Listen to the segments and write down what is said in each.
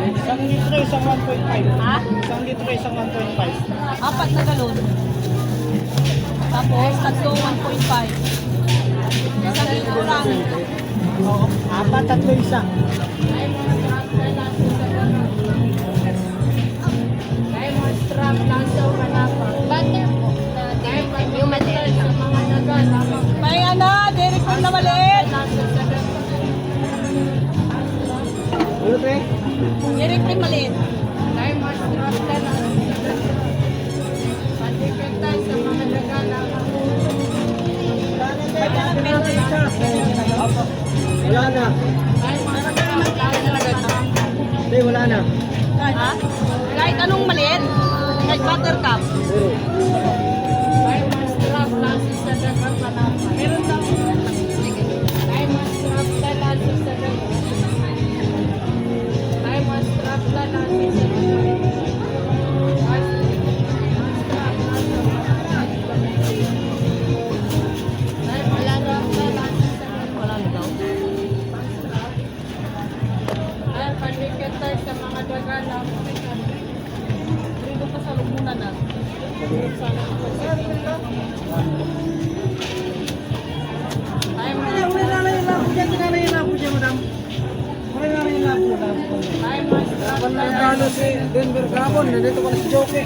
Ha? Isang litro, isang 1.5. Apat na galon. Tapos, tatlo 1.5. Isang litro lang. Oo. Apat, tatlo, isa. Diamond strap, laso, manapa. Dairy cream maliit. Strap, laso sa dagat. Pandikita sa mga nagana. Wala na. Hindi, wala na. Ha? Kahit anong maliit. Kahit buttercup. Pero, ano si Denver Gabon. Nandito ka na si Joke.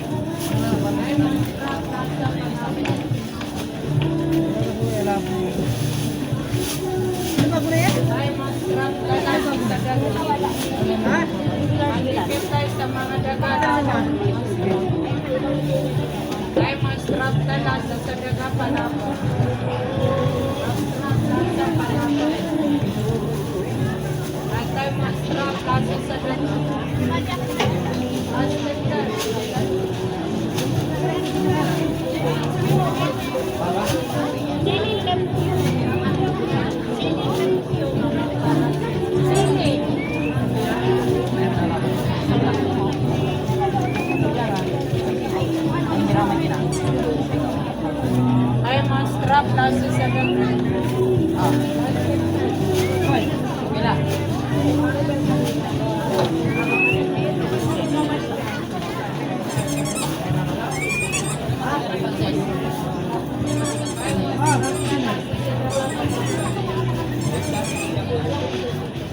Ay, sa mga dagana. Na sa 1,700. Oh. Hoy, bila.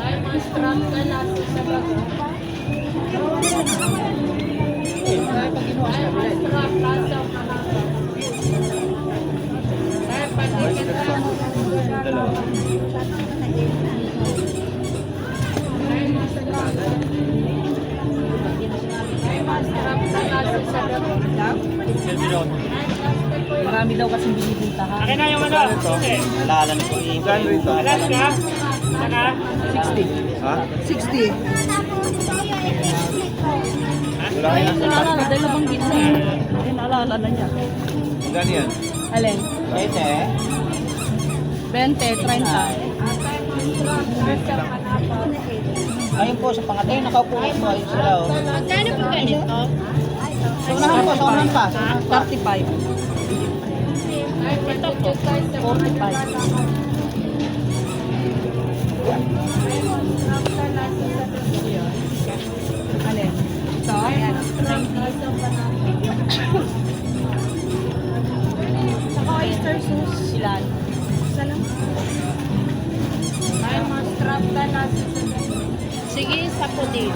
Tayo mga strap na natin sa bago. Tayo pag ginawa sa dagana. Marami daw kasing binibinta ha. Akin na yung ano. Susi. Alaala na po yung rito. Alas ka. Saka. 60. Ha? 60. Wala kayo Ayun, naalala. Dahil nabanggit na. Ayun, naalala na niya. Magkano yan? Alin? Pwede. 20, 30. Ayun po sa pangatay, nakaupo po ayun sila. Oh. Magkano po ganito? Sa unahan po, sa unahan pa. 35. Ay, pandikita sa mga 45. dagana. Ay, Sige, isa po din.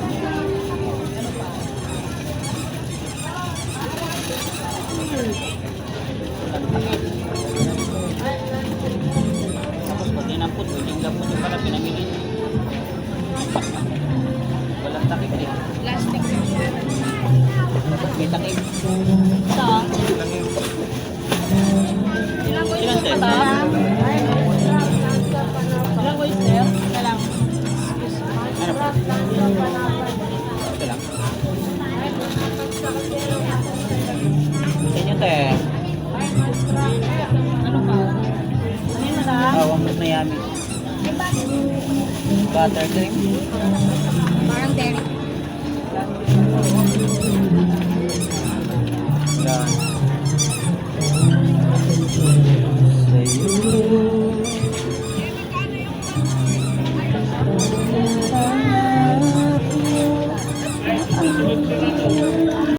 Tapos pag inampot, yung gapon yung pala pinamili. Walang takip eh. Plastic. May takip. Ito. Takip. Ilan, pa sir? ta? Yummy. Buttercream.